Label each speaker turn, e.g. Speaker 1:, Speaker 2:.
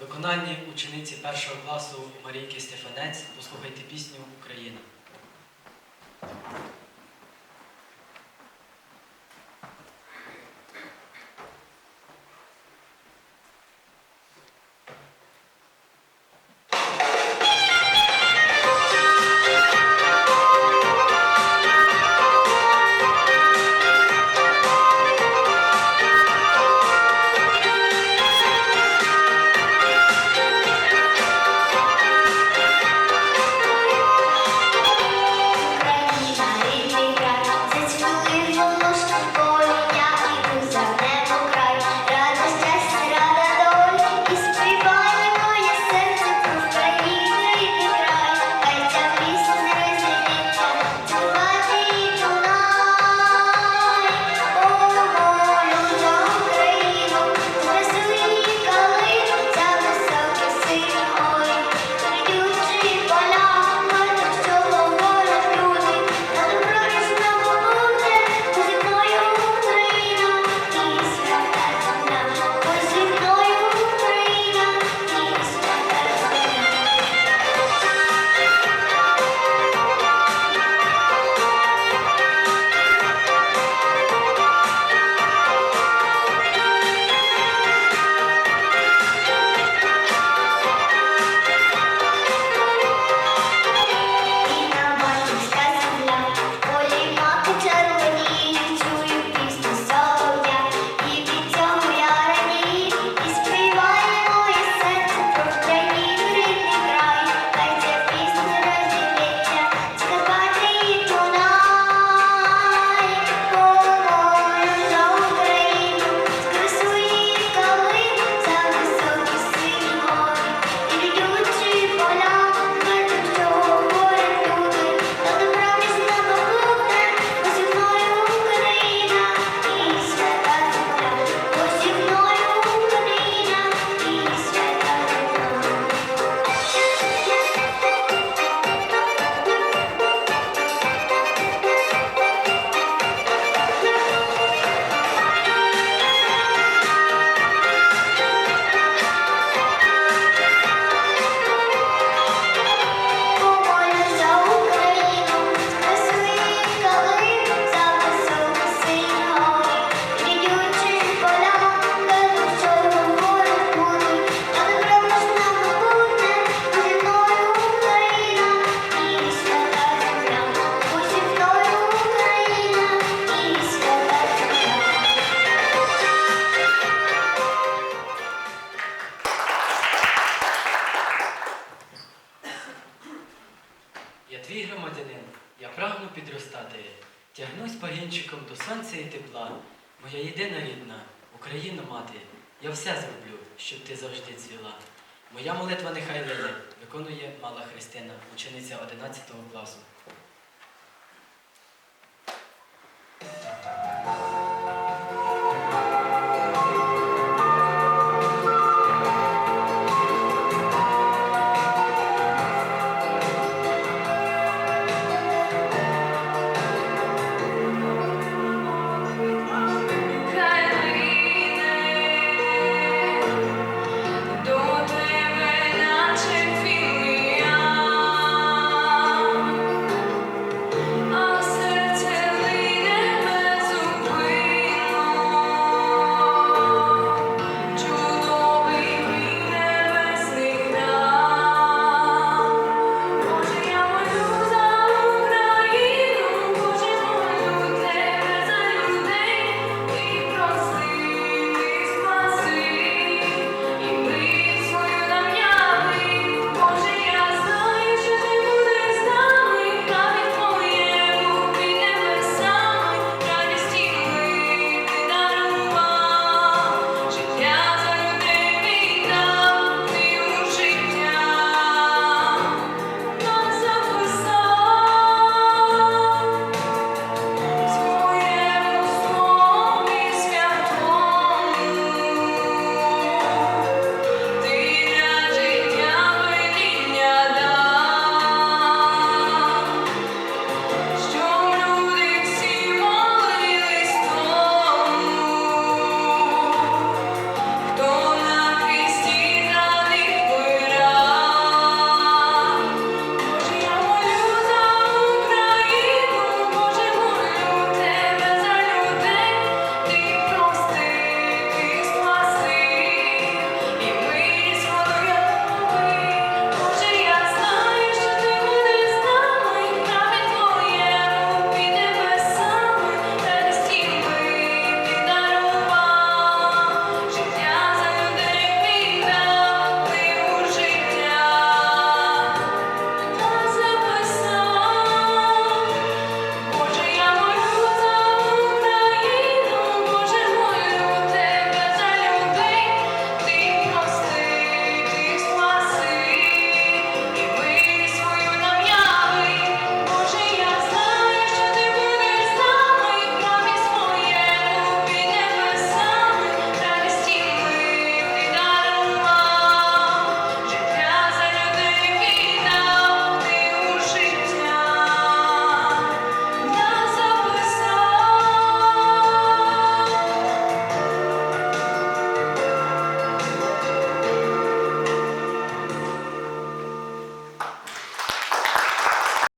Speaker 1: виконанні учениці першого класу Марійки Стефанець послухайте пісню Україна. Погінчиком до сонця і тепла, моя єдина рідна, Україна мати, я все зроблю, щоб ти завжди цвіла. Моя молитва нехай лине, виконує мала Христина, учениця 11 класу.